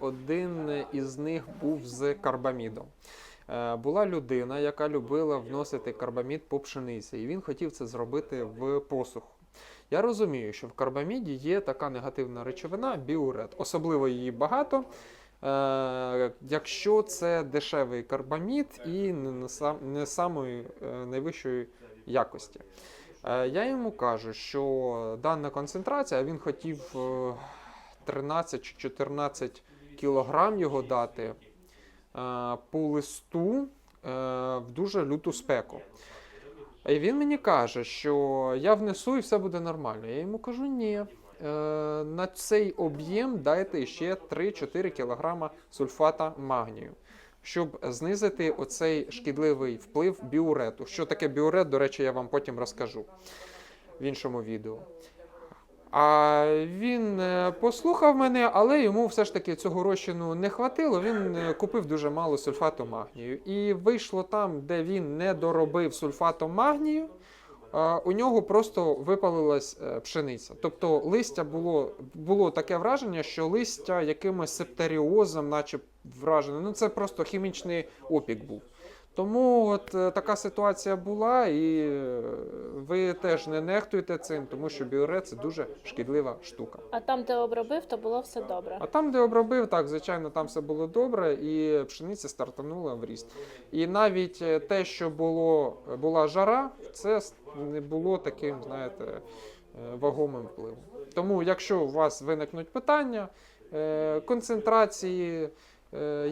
Один із них був з карбамідом. Е, Була людина, яка любила вносити карбамід по пшениці, і він хотів це зробити в посуху. Я розумію, що в карбаміді є така негативна речовина біурет. Особливо її багато, е, якщо це дешевий карбамід і не, сам- не самої е, найвищої якості. Я йому кажу, що дана концентрація, він хотів е, 13 чи 14 кілограм його дати е, по листу е, в дуже люту спеку. І він мені каже, що я внесу і все буде нормально. Я йому кажу, ні. е, На цей об'єм дайте ще 3-4 кілограма сульфата магнію, щоб знизити оцей шкідливий вплив біурету. Що таке біурет, до речі, я вам потім розкажу в іншому відео. А він е, послухав мене, але йому все ж таки цього розчину не хватило. Він е, купив дуже мало сульфату магнію. І вийшло там, де він не доробив сульфату магнію. У нього просто випалилась е, пшениця. Тобто листя було, було таке враження, що листя якимось септеріозом, наче вражене. Ну це просто хімічний опік був. Тому от е, така ситуація була, і е, ви теж не нехтуйте цим, тому що біорет це дуже шкідлива штука. А там, де обробив, то було все добре. А там, де обробив, так, звичайно, там все було добре, і пшениця стартанула в ріст. І навіть е, те, що було, була жара, це не було таким, знаєте, вагомим впливом. Тому, якщо у вас виникнуть питання, концентрації,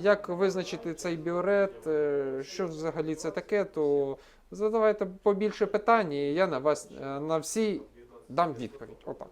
як визначити цей біорет, е, що взагалі це таке, то задавайте побільше питань, і я на вас е, на всі дам відповідь. Отак.